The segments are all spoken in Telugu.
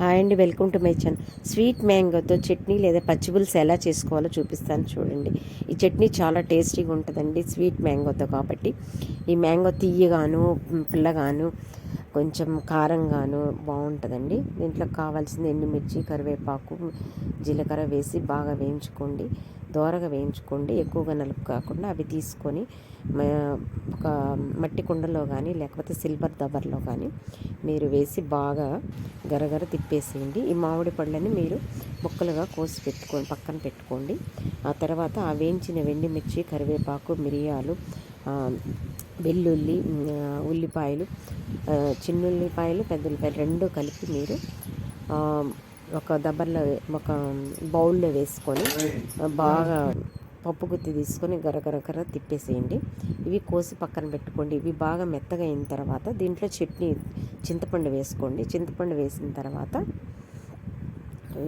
హాయ్ అండి welcome to my channel. Sweet మ్యాంగోతో చట్నీ లేదా పచ్చిపులుసు ఎలా చేసుకోవాలో చూపిస్తాను చూడండి. ఈ చట్నీ చాలా టేస్టీగా ఉంటుందండి స్వీట్ మ్యాంగోతో కాబట్టి. ఈ మ్యాంగో తీయగాను పిల్లగాను కొంచెం కారంగాను బాగుంటుందండి. దీంట్లో కావాల్సింది ఎండుమిర్చి కరివేపాకు జీలకర్ర వేసి బాగా వేయించుకోండి. దోరగా వేయించుకోండి. ఎక్కువగా నలుపు కాకుండా అవి తీసుకొని ఒక మట్టి కుండలో కానీ లేకపోతే సిల్వర్ దబర్లో కానీ మీరు వేసి బాగా గరగర తిప్పేసేయండి. ఈ మామిడి పళ్ళని మీరు ముక్కలుగా కోసి పెట్టుకొని పక్కన పెట్టుకోండి. ఆ తర్వాత ఆ వేయించిన వెండిమిర్చి కరివేపాకు మిరియాలు వెల్లుల్లి ఉల్లిపాయలు చిన్నుల్లిపాయలు పెద్ద ఉల్లిపాయలు రెండు కలిపి మీరు ఒక దబ్బర్లో ఒక బౌల్లో వేసుకొని బాగా పప్పు గుత్తి తీసుకొని గరగరగర తిప్పేసేయండి. ఇవి కోసి పక్కన పెట్టుకోండి. ఇవి బాగా మెత్తగా అయిన తర్వాత దీంట్లో చట్నీ చింతపండు వేసుకోండి. చింతపండు వేసిన తర్వాత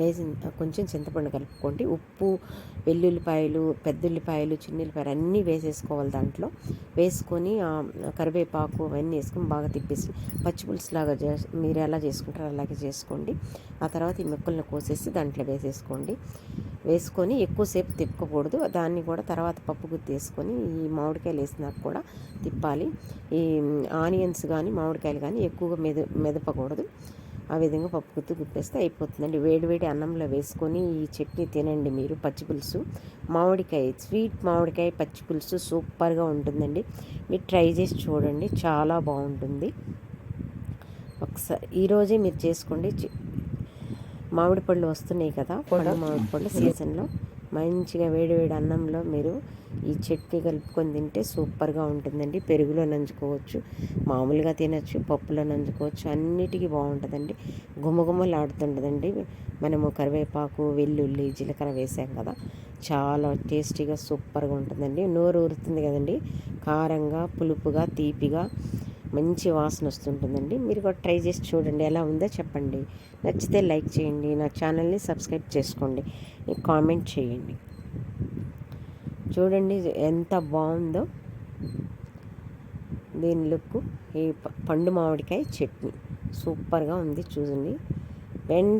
వేసి కొంచెం చింతపండు కలుపుకోండి. ఉప్పు వెల్లుల్లిపాయలు పెద్దుల్లిపాయలు చిన్నుల్లిపాయలు అన్నీ వేసేసుకోవాలి దాంట్లో. వేసుకొని కరివేపాకు అవన్నీ వేసుకొని బాగా తిప్పేసి పచ్చిపులుసులాగా చే మీరు ఎలా చేసుకుంటారో అలాగే చేసుకోండి. ఆ తర్వాత ఈ ముక్కలను కోసేసి దాంట్లో వేసేసుకోండి. వేసుకొని ఎక్కువసేపు తిప్పకూడదు. దాన్ని కూడా తర్వాత పప్పు గుత్తి వేసుకొని ఈ మామిడికాయలు వేసినాక కూడా తిప్పాలి. ఈ ఆనియన్స్ కానీ మామిడికాయలు కానీ ఎక్కువగా మెద మెదపకూడదు. ఆ విధంగా పప్పు గుత్తి గుప్పేస్తే అయిపోతుందండి. వేడివేడి అన్నంలో వేసుకొని ఈ చట్నీ తినండి మీరు పచ్చి పులుసు. మామిడికాయ స్వీట్ మామిడికాయ పచ్చి పులుసు సూపర్గా ఉంటుందండి. మీరు ట్రై చేసి చూడండి చాలా బాగుంటుంది. ఒకసారి ఈరోజే మీరు చేసుకోండి. మామిడి పళ్ళు వస్తున్నాయి కదా పండు మామిడి పళ్ళు సీజన్లో. మంచిగా వేడి వేడి అన్నంలో మీరు ఈ చట్నీ కలుపుకొని తింటే సూపర్గా ఉంటుందండి. పెరుగులో నంచుకోవచ్చు మామూలుగా తినచ్చు పప్పులో నంచుకోవచ్చు అన్నిటికీ బాగుంటుందండి. గుమగుమలాడుతుంటుందండి మనము కరివేపాకు వెల్లుల్లి జీలకర్ర వేసాం కదా చాలా టేస్టీగా సూపర్గా ఉంటుందండి. నోరు ఊరుతుంది కదండి. కారంగా పులుపుగా తీపిగా మంచి వాసన వస్తుంటుందండి. మీరు కూడా ట్రై చేసి చూడండి ఎలా ఉందో చెప్పండి. నచ్చితే లైక్ చేయండి నా ఛానల్ని సబ్స్క్రైబ్ చేసుకోండి కామెంట్ చేయండి. చూడండి ఎంత బాగుందో. దీని లుక్ ఈ పండు మామిడికాయ చట్నీ. సూపర్గా ఉంది చూడండి. వెంట